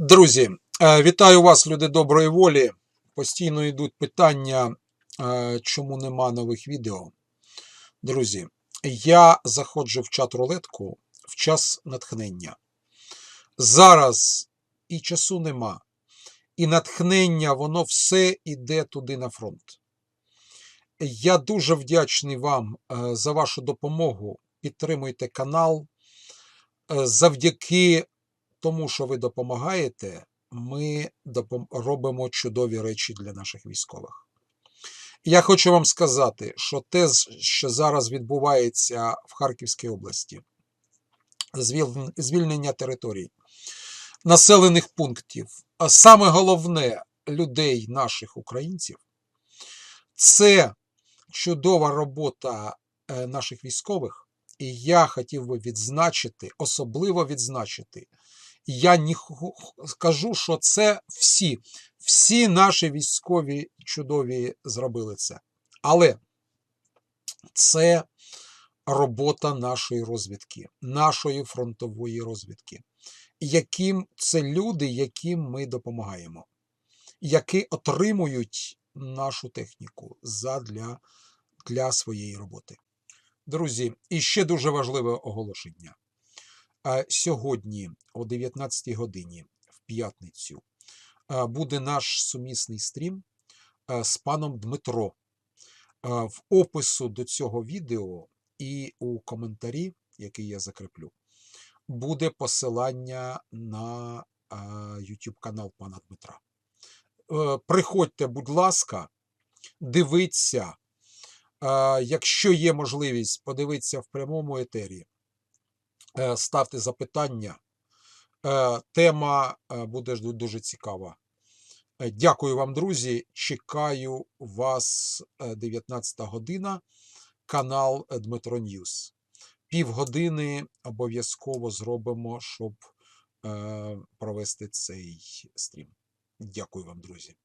Друзі, е, вітаю вас, люди доброї волі. Постійно йдуть питання, е, чому нема нових відео. Друзі, я заходжу в чат рулетку в час натхнення. Зараз і часу нема, і натхнення, воно все йде туди на фронт. Я дуже вдячний вам е, за вашу допомогу. Підтримуйте канал. Завдяки тому, що ви допомагаєте, ми робимо чудові речі для наших військових. Я хочу вам сказати, що те, що зараз відбувається в Харківській області, звільнення територій, населених пунктів, а саме головне людей наших українців, це чудова робота е, наших військових. І я хотів би відзначити, особливо відзначити, я не скажу, що це всі, всі наші військові чудові зробили це. Але це робота нашої розвідки, нашої фронтової розвідки, яким це люди, яким ми допомагаємо, які отримують нашу техніку задля для своєї роботи. Друзі, і ще дуже важливе оголошення. Сьогодні, о 19 годині, в п'ятницю, буде наш сумісний стрім з паном Дмитро. В опису до цього відео і у коментарі, який я закріплю, буде посилання на YouTube канал пана Дмитра. Е, Приходьте, будь ласка, дивіться. Якщо є можливість подивитися в прямому етері, ставте запитання. Е, Тема е, буде дуже цікава. Е, Дякую вам, друзі. Чекаю вас е, 19 година, канал е, Дмитро Ньюс. Півгодини обов'язково зробимо, щоб е, провести цей стрім. Дякую вам, друзі.